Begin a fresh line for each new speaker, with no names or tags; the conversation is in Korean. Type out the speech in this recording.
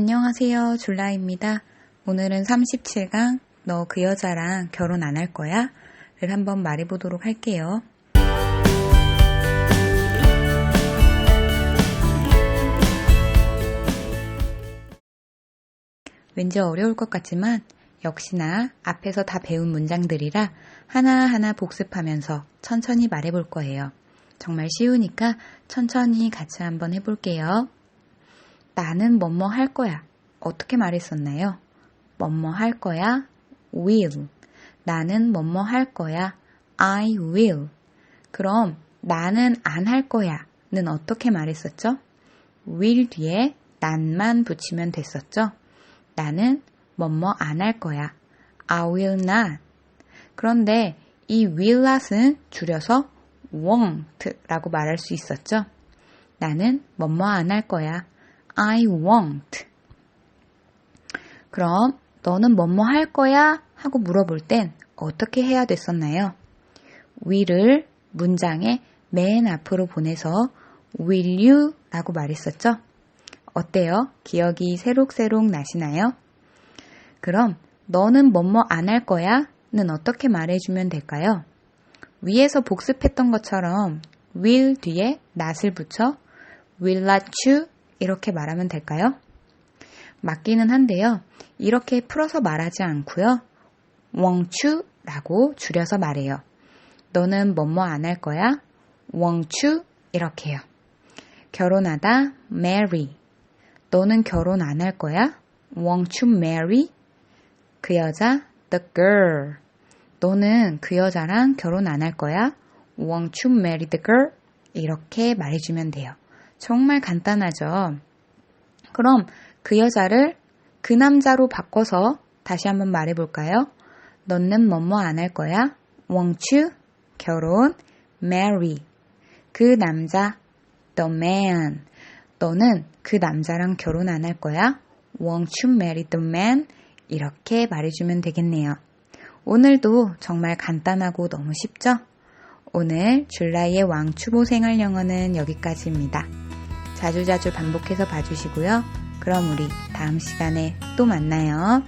안녕하세요. 줄라입니다. 오늘은 37강 너 그 여자랑 결혼 안 할 거야? 를 한번 말해보도록 할게요. 왠지 어려울 것 같지만 역시나 앞에서 다 배운 문장들이라 하나하나 복습하면서 천천히 말해볼 거예요. 정말 쉬우니까 천천히 같이 한번 해볼게요. 나는 뭐뭐 할 거야. 어떻게 말했었나요? 뭐뭐 할 거야? will. 나는 뭐뭐 할 거야? I will. 그럼 나는 안 할 거야는 어떻게 말했었죠? will 뒤에 난만 붙이면 됐었죠? 나는 뭐뭐 안 할 거야. I will not. 그런데 이 will not은 줄여서 won't라고 말할 수 있었죠? 나는 뭐뭐 안 할 거야. I won't. 그럼 너는 뭐뭐 할 거야? 하고 물어볼 땐 어떻게 해야 됐었나요? will을 문장의 맨 앞으로 보내서 will you 라고 말했었죠? 어때요? 기억이 새록새록 나시나요? 그럼 너는 뭐뭐 안 할 거야? 는 어떻게 말해주면 될까요? 위에서 복습했던 것처럼 will 뒤에 not을 붙여 will not you 이렇게 말하면 될까요? 맞기는 한데요. 이렇게 풀어서 말하지 않고요. won't you 라고 줄여서 말해요. 너는 뭐뭐 안 할 거야? you 이렇게요. 결혼하다 marry 너는 결혼 안 할 거야? you marry? 그 여자 the girl 너는 그 여자랑 결혼 안 할 거야? you marry the girl? 이렇게 말해주면 돼요. 정말 간단하죠? 그럼 그 여자를 그 남자로 바꿔서 다시 한번 말해 볼까요? 너는 뭐뭐 안 할 거야? you? 결혼 marry 그 남자 the man 너는 그 남자랑 결혼 안 할 거야? won't you marry the man? 이렇게 말해주면 되겠네요. 오늘도 정말 간단하고 너무 쉽죠? 오늘 줄라이의 왕추보 생활 영어는 여기까지입니다. 자주자주 반복해서 봐주시고요. 그럼 우리 다음 시간에 또 만나요.